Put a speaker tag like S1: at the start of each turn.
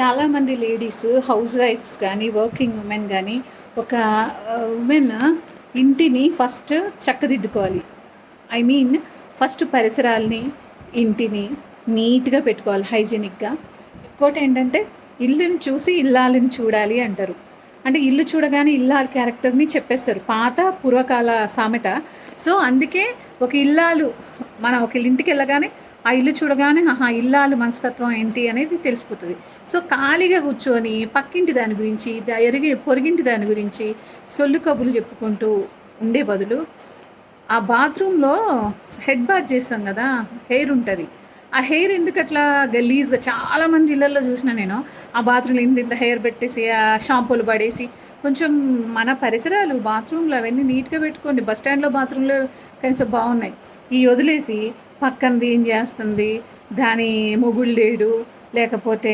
S1: చాలామంది లేడీస్ హౌస్ వైఫ్స్ కానీ వర్కింగ్ ఉమెన్ కానీ ఒక ఉమెన్ ఇంటిని ఫస్ట్ చక్కదిద్దుకోవాలి. ఐ మీన్ ఫస్ట్ పరిసరాల్ని ఇంటిని నీట్గా పెట్టుకోవాలి హైజీనిక్గా. ఇంకోటి ఏంటంటే ఇల్లుని చూసి ఇల్లాలని చూడాలి అంటారు. అంటే ఇల్లు చూడగానే ఇల్లాల క్యారెక్టర్ని చెప్పేస్తారు. పాత పూర్వకాల సామెత. సో అందుకే ఒక ఇల్లాలు మనం ఒక ఇంటికి వెళ్ళగానే ఆ ఇల్లు చూడగానే ఆహా ఇల్లాలు మనస్తత్వం ఏంటి అనేది తెలిసిపోతుంది. సో ఖాళీగా కూర్చొని పక్కింటి దాని గురించి ఎరిగి పొరిగింటి దాని గురించి సొల్లు కబుర్లు చెప్పుకుంటూ ఉండే బదులు ఆ బాత్రూంలో హెడ్ బాత్ చేస్తాం కదా హెయిర్ ఉంటుంది. ఆ హెయిర్ ఎందుకు అట్లా గలీజ్గా చాలా మంది ఇళ్ళల్లో చూసిన నేను ఆ బాత్రూంలో ఇంత ఇంత హెయిర్ పెట్టేసి ఆ షాంపూలు పడేసి కొంచెం మన పరిసరాలు బాత్రూంలో అవన్నీ నీట్గా పెట్టుకోండి. బస్ స్టాండ్లో బాత్రూంలో కనీసం బాగున్నాయి. ఈ వదిలేసి పక్కనది ఏం చేస్తుంది? దాని మొగుడు లేడు లేకపోతే